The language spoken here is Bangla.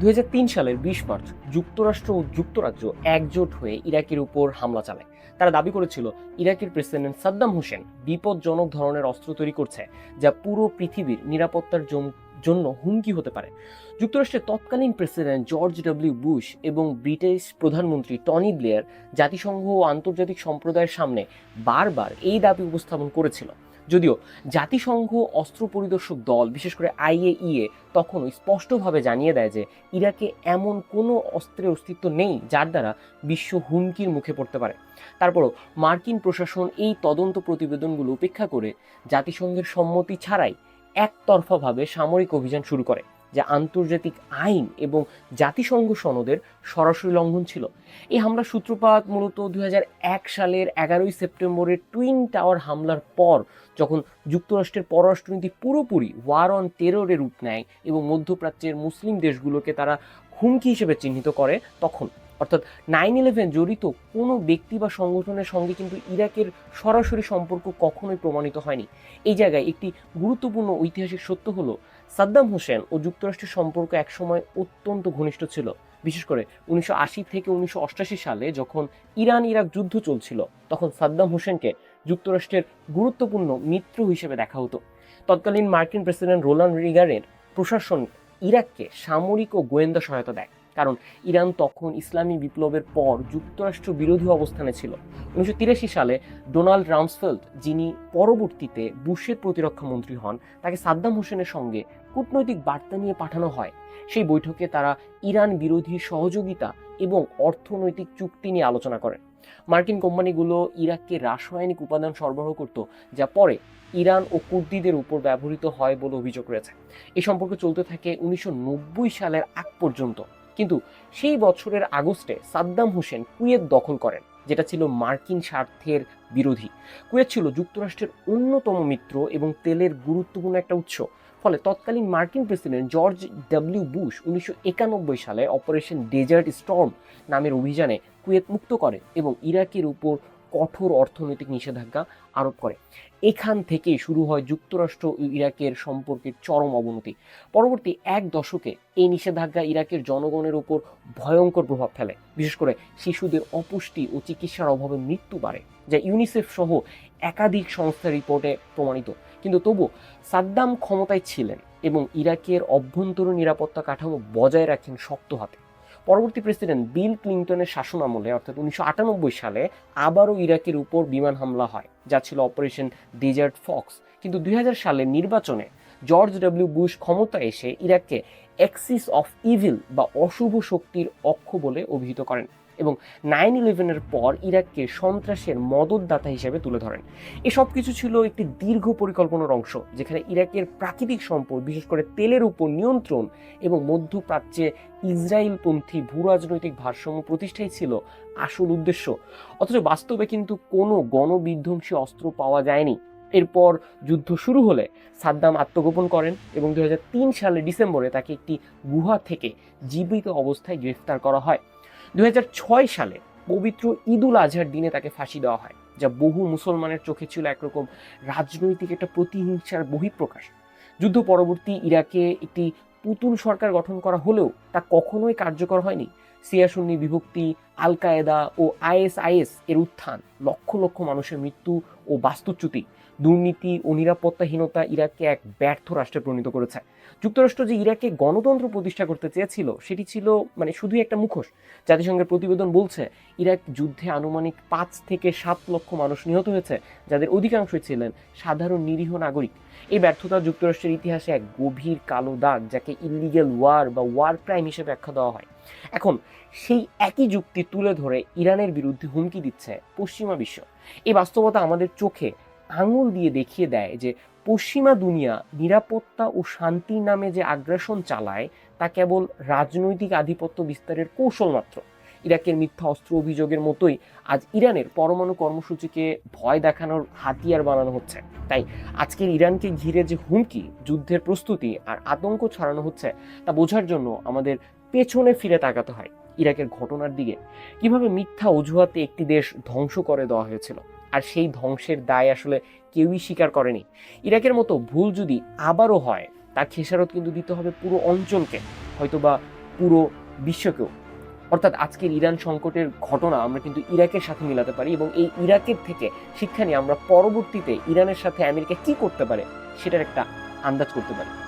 দুই হাজার তিন সালের বিশ মার্চ যুক্তরাষ্ট্র ও যুক্তরাজ্য একজোট হয়ে ইরাকের উপর হামলা চালায়। তারা দাবি করেছিল, ইরাকের প্রেসিডেন্ট সাদ্দাম হোসেন বিপজ্জনক ধরনের অস্ত্র তৈরি করছে, যা পুরো পৃথিবীর নিরাপত্তার জন্য হুমকি হতে পারে। যুক্তরাষ্ট্রের তৎকালীন প্রেসিডেন্ট জর্জ ডব্লিউ বুশ এবং ব্রিটিশ প্রধানমন্ত্রী টনি ব্লেয়ার জাতিসংঘ ও আন্তর্জাতিক সম্প্রদায়ের সামনে বারবার এই দাবি উপস্থাপন করেছিল। যদিও জাতিসংঘ অস্ত্র পরিদর্শক দল, বিশেষ করে আইএইএ, তখনও স্পষ্টভাবে জানিয়ে দেয় যে ইরাকে এমন কোনো অস্ত্রের অস্তিত্ব নেই যার দ্বারা বিশ্ব হুমকির মুখে পড়তে পারে। তারপরও মার্কিন প্রশাসন এই তদন্ত প্রতিবেদনগুলো উপেক্ষা করে জাতিসংঘের সম্মতি ছাড়াই একতরফাভাবে সামরিক অভিযান শুরু করে। যা আন্তর্জাতিক আইন এবং জাতিসংঘ সনদের সরাসরি লঙ্ঘন ছিল। এই হামলার সূত্রপাত মূলত দুই হাজার এক সালের এগারোই সেপ্টেম্বরের টুইন টাওয়ার হামলার পর যখন যুক্তরাষ্ট্রের পররাষ্ট্রনীতি পুরোপুরি ওয়ার অন টেররে রূপ নেয় এবং মধ্যপ্রাচ্যের মুসলিম দেশগুলোকে তারা হুমকি হিসেবে চিহ্নিত করে, তখন অর্থাৎ নাইন ইলেভেন জড়িত কোনো ব্যক্তি বা সংগঠনের সঙ্গে কিন্তু ইরাকের সরাসরি সম্পর্ক কখনোই প্রমাণিত হয়নি। এই জায়গায় একটি গুরুত্বপূর্ণ ঐতিহাসিক সত্য হলো, সাদ্দাম হোসেন ও যুক্তরাষ্ট্রের সম্পর্ক একসময় অত্যন্ত ঘনিষ্ঠ ছিল। বিশেষ করে উনিশশো আশি থেকে উনিশশো সালে যখন ইরান ইরাক যুদ্ধ চলছিল, তখন সাদ্দাম হোসেনকে যুক্তরাষ্ট্রের গুরুত্বপূর্ণ মিত্র হিসেবে দেখা হতো। তৎকালীন মার্কিন প্রেসিডেন্ট রোলান্ড রিগারের প্রশাসন ইরাককে সামরিক ও গোয়েন্দা সহায়তা দেয়। কারণ ইরান তখন ইসলামী বিপ্লবের পর যুক্তরাষ্ট্র বিরোধী অবস্থানে ছিল। উনিশশো তিরাশি সালে ডোনাল্ড রামসফেল্ড, যিনি পরবর্তীতে বুশের প্রতিরক্ষা মন্ত্রী হন, তাকে সাদ্দাম হোসেনের সঙ্গে কূটনৈতিক বার্তা নিয়ে পাঠানো হয়। সেই বৈঠকে তারা ইরান বিরোধী সহযোগিতা এবং অর্থনৈতিক চুক্তি নিয়ে আলোচনা করেন মার্কিন কোম্পানিগুলো ইরাককে রাসায়নিক উপাদান সরবরাহ করত, যা পরে ইরান ও কুর্দিদের উপর ব্যবহৃত হয় বলে অভিযোগ রয়েছে। এ সম্পর্ক চলতে থাকে উনিশশো নব্বই সালের আগ পর্যন্ত। কিন্তু সেই বছরের আগস্টে সাদ্দাম হোসেন কুয়েত দখল করেন, যেটা ছিল মার্কিন স্বার্থের বিরোধী। কুয়েত ছিল যুক্তরাষ্ট্রের অন্যতম মিত্র এবং তেলের গুরুত্বপূর্ণ একটা উৎস। ফলে তৎকালীন মার্কিন প্রেসিডেন্ট জর্জ ডব্লিউ বুশ উনিশশো একানব্বই সালে অপারেশন ডেজার্ট স্টর্ম নামের অভিযানে কুয়েত মুক্ত করে এবং ইরাকের উপর কঠোর অর্থনৈতিক নিষেধাজ্ঞা আরোপ করে। এখান থেকে শুরু হয় যুক্তরাষ্ট্র ইরাকের সম্পর্কের চরম অবনতি। পরবর্তী এক দশকে এই নিষেধাজ্ঞা ইরাকের জনগণের উপর ভয়ঙ্কর প্রভাব ফেলে। বিশেষ করে শিশুদের অপুষ্টি ও চিকিৎসার অভাবে মৃত্যু বাড়ে, যা ইউনিসেফ সহ একাধিক সংস্থার রিপোর্টে প্রমাণিত। কিন্তু তবু সাদ্দাম ক্ষমতায় ছিলেন এবং ইরাকের অভ্যন্তরীণ নিরাপত্তা কাঠামো বজায় রাখেন শক্ত হাতে। পরবর্তী প্রেসিডেন্ট বিল ক্লিন্টনের শাসন আমলে, অর্থাৎ উনিশশো আটানব্বই সালে, আবারও ইরাকের উপর বিমান হামলা হয়, যা ছিল অপারেশন ডিজার্ট ফক্স। কিন্তু দুই হাজার সালের নির্বাচনে জর্জ ডব্লিউ বুশ ক্ষমতা এসে ইরাককে এক্সিস অফ ইভিল বা অশুভ শক্তির অক্ষ বলে অভিহিত করেন। এবং নাইন ইলেভেনের পর ইরাককে সন্ত্রাসের মদতদাতা হিসেবে তুলে ধরেন। এসব কিছু ছিল একটি দীর্ঘ পরিকল্পনার অংশ, যেখানে ইরাকের প্রাকৃতিক সম্পদ, বিশেষ করে তেলের উপর নিয়ন্ত্রণ এবং মধ্যপ্রাচ্যে ইসরায়েলপন্থী ভূ রাজনৈতিক ভারসাম্য প্রতিষ্ঠাই ছিল আসল উদ্দেশ্য। অথচ বাস্তবে কিন্তু কোনো গণবিধ্বংসী অস্ত্র পাওয়া যায়নি। এরপর যুদ্ধ শুরু হলে সাদ্দাম আত্মগোপন করেন এবং দু সালের ডিসেম্বরে তাকে একটি গুহা থেকে জীবিত অবস্থায় গ্রেফতার করা হয়। দুই হাজার ছয় সালে পবিত্র ঈদুল আজহার দিনে তাকে ফাঁসি দেওয়া হয়, যা বহু মুসলমানের চোখে ছিল একরকম রাজনৈতিক একটা প্রতিহিংসার বহিঃপ্রকাশ। যুদ্ধ পরবর্তী ইরাকে একটি পুতুল সরকার গঠন করা হলেও তা কখনোই কার্যকর হয়নি। সিয়াসুন্নি বিভক্তি আল কায়েদা ও আইএসআইএস এর উত্থান, লক্ষ লক্ষ মানুষের মৃত্যু ও বাস্তুচ্যুতি, দুর্নীতি ও নিরাপত্তাহীনতা ইরাককে এক ব্যর্থ রাষ্ট্রে পরিণত করেছে। যুক্তরাষ্ট্র যে ইরাকে গণতন্ত্র প্রতিষ্ঠা করতে চেয়েছিল, সেটি ছিল মানে শুধুই একটা মুখোশ। জাতিসংঘের প্রতিবেদন বলছে, ইরাক যুদ্ধে আনুমানিক পাঁচ থেকে সাত লক্ষ মানুষ নিহত হয়েছে, যাদের অধিকাংশই ছিলেন সাধারণ নিরীহ নাগরিক। এই ব্যর্থতা যুক্তরাষ্ট্রের ইতিহাসে এক গভীর কালো দাগ, যাকে ইলিগেল ওয়ার বা ওয়ার ক্রাইম হিসেবে ব্যাখ্যা দেওয়া হয়। এখন, সেই একই যুক্তি তুলে ধরে ইরানের বিরুদ্ধে হুমকি দিচ্ছে পশ্চিমা বিশ্ব। এই বাস্তবতা আমাদের চোখে আঙুল দিয়ে দেখিয়ে দেয় যে পশ্চিমা দুনিয়া নিরাপত্তা ও শান্তির নামে যে আগ্রাসন চালায়, তা কেবল রাজনৈতিক আধিপত্য বিস্তারের কৌশল মাত্র। ইরাকের মিথ্যা অস্ত্র অভিযোগের মতোই আজ ইরানের পরমাণু কর্মসূচিকে ভয় দেখানোর হাতিয়ার বানানো হচ্ছে। তাই আজকের ইরানকে ঘিরে যে হুমকি, যুদ্ধের প্রস্তুতি আর আতঙ্ক ছড়ানো হচ্ছে, তা বোঝার জন্য আমাদের পেছনে ফিরে তাকাতে হয় ইরাকের ঘটনার দিকে। কীভাবে মিথ্যা অজুহাতে একটি দেশ ধ্বংস করে দেওয়া হয়েছিল? আর সেই ধ্বংসের দায় আসলে কেউই স্বীকার করেনি। ইরাকের মতো ভুল যদি আবারও হয়, তার খেসারত কিন্তু দিতে হবে পুরো অঞ্চলকে, হয়তোবা পুরো বিশ্বকেও। অর্থাৎ আজকের ইরান সংকটের ঘটনা আমরা কিন্তু ইরাকের সাথে মিলাতে পারি এবং এই ইরাকের থেকে শিক্ষা নিয়ে আমরা পরবর্তীতে ইরানের সাথে আমেরিকা কি করতে পারে, সেটার একটা আন্দাজ করতে পারি।